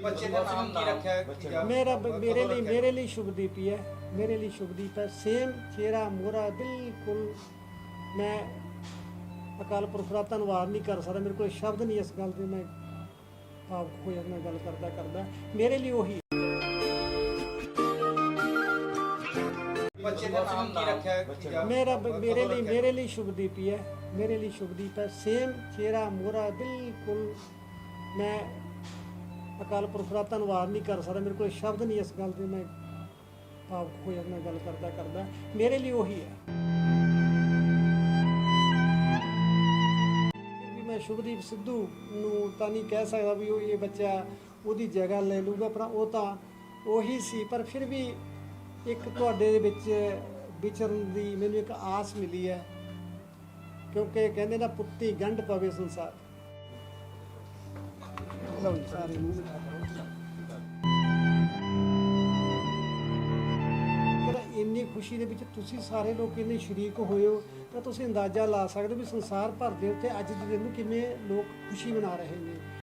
ਬੱਚੇ ਦਾ ਨਾਮ ਕੀ ਰੱਖਿਆ ਹੈ? ਕੀ ਆ? ਮੇਰਾ ਮੇਰੇ ਲਈ? ਮੇਰੇ ਲਈ ਸ਼ੁਭਦੀਪ ਹੀ ਹੈ। ਮੇਰੇ ਲਈ ਸ਼ੁਭਦੀਪ ਹੈ। ਸੇਮ ਚਿਹਰਾ ਮੋਰਾ ਬਿਲਕੁਲ ਮੈਂ ਅਕਾਲ ਪੁਰਖ ਦਾ ਧੰਨਵਾਦ ਨਹੀਂ ਕਰ ਸਕਦਾ। ਮੇਰੇ ਕੋਲ ਸ਼ਬਦ ਨਹੀਂ ਇਸ ਗੱਲ ਦੇ। ਮੈਂ ਭਾਵ ਹੋ ਜਾਂਦਾ ਗੱਲ ਕਰਦਾ ਕਰਦਾ। ਮੇਰੇ ਲਈ ਉਹੀ ਬੱਚੇ ਦਾ ਨਾਮ ਕੀ ਰੱਖਿਆ ਹੈ? ਕੀ ਆ? ਮੇਰਾ ਕਦੋਂ ਮੇਰੇ ਲਈ? ਮੇਰੇ ਲਈ ਸ਼ੁਭਦੀਪ ਹੀ ਹੈ। ਮੇਰੇ ਲਈ ਸ਼ੁਭਦੀਪ ਹੈ। ਸੇਮ ਚਿਹਰਾ ਮੋਰਾ ਬਿਲਕੁਲ ਮੈਂ ਅਕਾਲ ਪੁਰਖ ਦਾ ਧੰਨਵਾਦ ਨਹੀਂ ਕਰ ਸਕਦਾ, ਮੇਰੇ ਕੋਲ ਸ਼ਬਦ ਨਹੀਂ ਇਸ ਗੱਲ ਦੇ, ਮੈਂ ਭਾਵ ਹੋ ਜਾਂਦਾ, ਗੱਲ ਕਰਦਾ ਕਰਦਾ। ਮੇਰੇ ਲਈ ਉਹੀ ਹੈ। ਵੀ ਮੈਂ ਸ਼ੁਭਦੀਪ ਸਿੱਧੂ ਨੂੰ ਤਾਂ ਨਹੀਂ ਕਹਿ ਸਕਦਾ ਵੀ ਉਹ ਇਹ ਬੱਚਾ ਉਹਦੀ ਜਗ੍ਹਾ ਲੈ ਲੂਗਾ ਪਰ ਉਹ ਤਾਂ ਉਹੀ ਸੀ। ਪਰ ਫਿਰ ਵੀ ਇੱਕ ਤੁਹਾਡੇ ਦੇ ਵਿੱਚ ਵਿਚਰਨ ਦੀ ਮੈਨੂੰ ਇੱਕ ਆਸ ਮਿਲੀ ਹੈ, ਕਿਉਂਕਿ ਕਹਿੰਦੇ ਨਾ, ਪੁੱਤੀ ਗੰਢ ਪਵੇ ਸੰਸਾਰ। ਲਓ ਜੀ ਸਾਰੇ ਮੂੰਹ ਮਿਠਾ ਕਰੋ ਇੰਨੀ ਖੁਸ਼ੀ ਦੇ ਵਿੱਚ ਤੁਸੀਂ ਸਾਰੇ ਲੋਕ ਇੰਨੇ ਸ਼ਰੀਕ ਹੋਏ ਹੋ, ਤਾਂ ਤੁਸੀਂ ਅੰਦਾਜ਼ਾ ਲਾ ਸਕਦੇ ਹੋ ਵੀ ਸੰਸਾਰ ਭਰ ਦੇ ਉੱਤੇ ਅੱਜ ਦੇ ਦਿਨ ਨੂੰ ਕਿਵੇਂ ਲੋਕ ਖੁਸ਼ੀ ਮਨਾ ਰਹੇ ਨੇ?